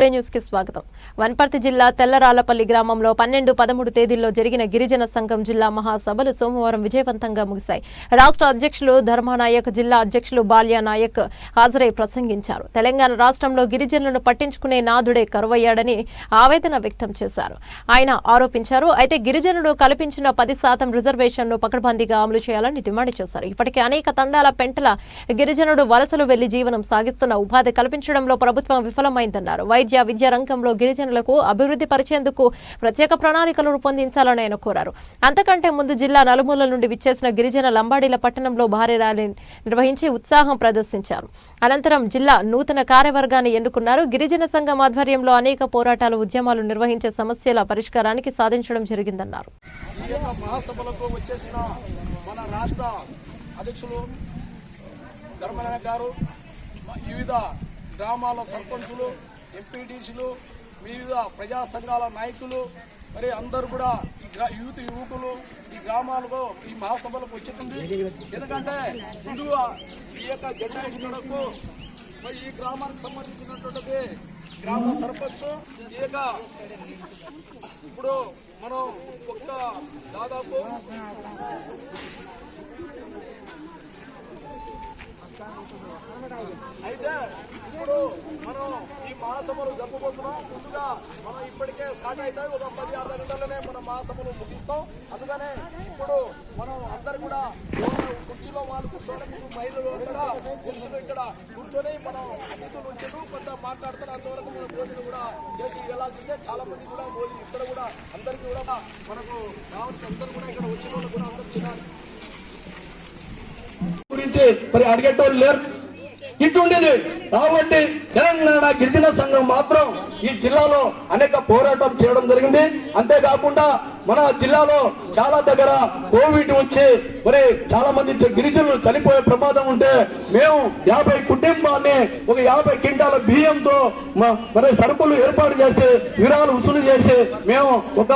Today న్యూస్కి స్వాగతం. వనపర్తి జిల్లా తెల్లరాలపల్లి గ్రామంలో పన్నెండు పదమూడు తేదీల్లో జరిగిన గిరిజన సంఘం జిల్లా మహాసభలు సోమవారం విజయవంతంగా ముగిశాయి. రాష్ట్ర అధ్యక్షులు ధర్మానాయక్ జిల్లా అధ్యక్షులు బాల్యా నాయక్ హాజరై ప్రసంగించారు. తెలంగాణ రాష్ట్రంలో గిరిజనులను పట్టించుకునే నాదుడే కరువయ్యాడని ఆవేదన వ్యక్తం చేశారు. ఆయన ఆరోపించారు అయితే గిరిజనులు కల్పించిన పది శాతం రిజర్వేషన్ను పకడ్బందీగా అమలు చేయాలని డిమాండ్ చేశారు. ఇప్పటికే అనేక తండాల పెంటల గిరిజనుడు వలసలు వెళ్ళి జీవనం సాగిస్తున్న ఉపాధి కల్పించడంలో ప్రభుత్వం విఫలమైందన్నారు. వైద్య విద్య రంగంలో గిరిజనులకు అభివృద్ధి పరిచేందుకు ప్రత్యేక ప్రణాళికలు రూపొందించాలని ఆయన కోరారు. అంతకంటే ముందు జిల్లా నలుమూల నుండి విచ్చేసిన గిరిజన లంబాడీల పట్టణంలో భారీ ర్యాలీ నిర్వహించి ఉత్సాహం ప్రదర్శించారు. అనంతరం జిల్లా నూతన కార్యవర్గాన్ని ఎన్నుకున్నారు. గిరిజన సంఘం ఆధ్వర్యంలో అనేక పోరాటాలు ఉద్యమాలు నిర్వహించే సమస్యల పరిష్కారానికి సాధించడం జరిగిందన్నారు. మహాసభలకు వచ్చేసిన మన రాష్ట్ర అధ్యక్షులు గారు వివిధ గ్రామాల సర్పంచులు ఎంపీటీసీలు వివిధ ప్రజా సంఘాల నాయకులు మరి అందరూ కూడా ఈ గ్రా యూత్ యువకులు ఈ గ్రామాలకు ఈ మహాసభలకు వచ్చింది ఎందుకంటే ముందుగా ఈ యొక్క జెండా ఇచ్చినకు మరి ఈ గ్రామానికి సంబంధించినటువంటి గ్రామ సర్పంచ్ ఈ యొక్క ఇప్పుడు మనం ఒక్క దాదాపు అయితే ఇప్పుడు మనం ఈ మహాసభలు జరుపుకుంటున్నాం. ముందుగా మనం ఇప్పటికే స్టార్ట్ అవుతాయి. ఒక పది అర్ధ గంటలనే మన మహాసభలు ముగిస్తాం. అందుకనే ఇప్పుడు మనం అందరు కూడా కుర్చీలో వాళ్ళు కూర్చోవడం మహిళలు కూడా పురుషులు ఇక్కడ కూర్చొని మనం అతిథులు వచ్చారు. కొంత మాట్లాడుతున్న అంతవరకు మనం భోజనం కూడా చేసి వెళ్ళాల్సిందే చాలా మంది కూడా భోజనం ఇక్కడ కూడా అందరికీ కూడా మనకు కావాల్సిన అందరూ కూడా ఇక్కడ వచ్చిన వాళ్ళు కూడా అందరూ తినాలి. గురించి మరి అడిగేటోళ్ళు లేరు. ఇటుండేది కాబట్టి తెలంగాణ గిరిజన సంఘం మాత్రం ఈ జిల్లాలో అనేక పోరాటం చేయడం జరిగింది. అంతేకాకుండా మన జిల్లాలో చాలా దగ్గర కోవిడ్ వచ్చి మరి చాలా మంది గిరిజనులు చనిపోయే ప్రమాదం ఉంటే మేము యాభై కుటుంబాన్ని ఒక యాభై క్వింటాల బియ్యంతో మరి సరుకులు ఏర్పాటు చేసి విరాలు వసూలు చేసి మేము ఒక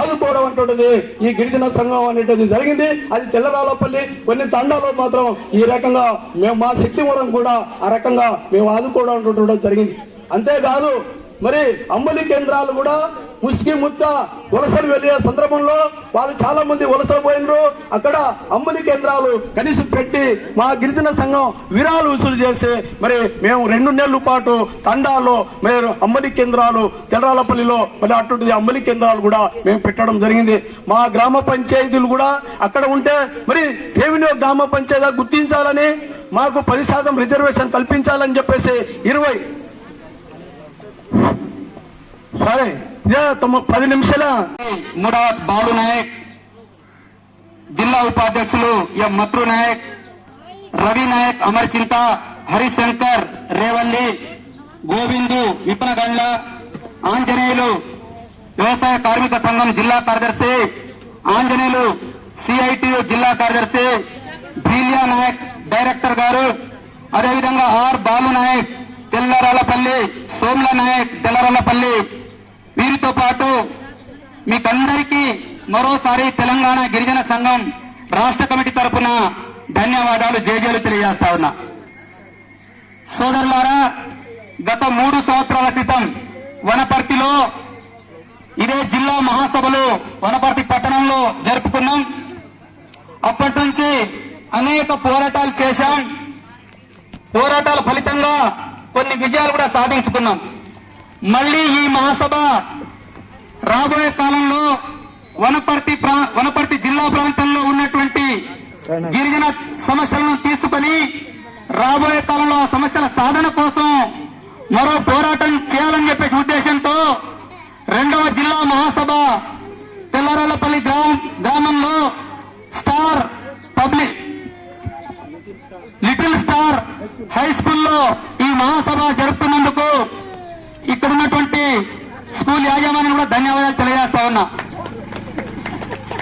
ఆదుకోవడం అంటుంటది ఈ గిరిజన సంఘం అనేటిది జరిగింది. అది తెల్లరాలపల్లి కొన్ని తండాలో మాత్రం ఈ రకంగా మేము మా శక్తి కూడా ఆ రకంగా మేము ఆదుకోవడం అంటుండడం జరిగింది. అంతేకాదు మరి అమ్మలి కేంద్రాలు కూడా ముస్కి ముద్ద వలసలు వెళ్ళే సందర్భంలో వాళ్ళు చాలా మంది వలసలు పోయినరు. అక్కడ అమ్మలి కేంద్రాలు కనీసం పెట్టి మా గిరిజన సంఘం విరాలు వసూలు చేసి మరి మేము రెండు నెలల పాటు తండాలో మేము అమ్మలి కేంద్రాలు తెల్లాలపల్లిలో మరి అటువంటి అమ్మలి కేంద్రాలు కూడా మేము పెట్టడం జరిగింది. మా గ్రామ పంచాయతీలు కూడా అక్కడ ఉంటే మరి రెవెన్యూ గ్రామ పంచాయతీ గుర్తించాలని మాకు పది శాతం రిజర్వేషన్ కల్పించాలని చెప్పేసి ఇరవై. సరే పది నిమిషాల. ముడాత్ బాలు నాయక్ జిల్లా ఉపాధ్యక్షులు ఎం మత్రు నాయక్ రవి నాయక్ అమర్చింత హరిశంకర్ రేవల్లి గోవిందు విపనగండ్ల ఆంజనేయులు వ్యవసాయ కార్మిక సంఘం జిల్లా కార్యదర్శి ఆంజనేయులు సిఐటియు జిల్లా కార్యదర్శి భీలియా నాయక్ డైరెక్టర్ గారు అదేవిధంగా ఆర్ బాలు నాయక్ తెల్లరాలపల్లి సోమ్ల నాయక్ తెల్లరాలపల్లి వీరితో పాటు మీకందరికీ మరోసారి తెలంగాణ గిరిజన సంఘం రాష్ట్ర కమిటీ తరపున ధన్యవాదాలు జేజేలు తెలియజేస్తా ఉన్నా. సోదరులారా గత మూడు సంవత్సరాల క్రితం వనపర్తిలో ఇదే జిల్లా మహాసభలు వనపర్తి పట్టణంలో జరుపుకున్నాం. అప్పటి నుంచి అనేక పోరాటాలు చేశాం. పోరాటాల ఫలితంగా కొన్ని విజయాలు కూడా సాధించుకున్నాం. మళ్ళీ ఈ మహాసభ రాబోయే కాలంలో వనపర్తి వనపర్తి జిల్లా ప్రాంతంలో ఉన్నటువంటి గిరిజన సమస్యలను తీసుకొని రాబోయే కాలంలో ఆ సమస్యల సాధన కోసం మరో పోరాటం చేయాలని చెప్పేసి ఉద్దేశంతో రెండవ జిల్లా మహాసభ తెల్లరాలపల్లి గ్రామం గ్రామంలో హై స్కూల్లో ఈ మహాసభ జరుపుతున్నందుకు ఇక్కడ ఉన్నటువంటి స్కూల్ యాజమాన్యం కూడా ధన్యవాదాలు తెలియజేస్తా ఉన్నా.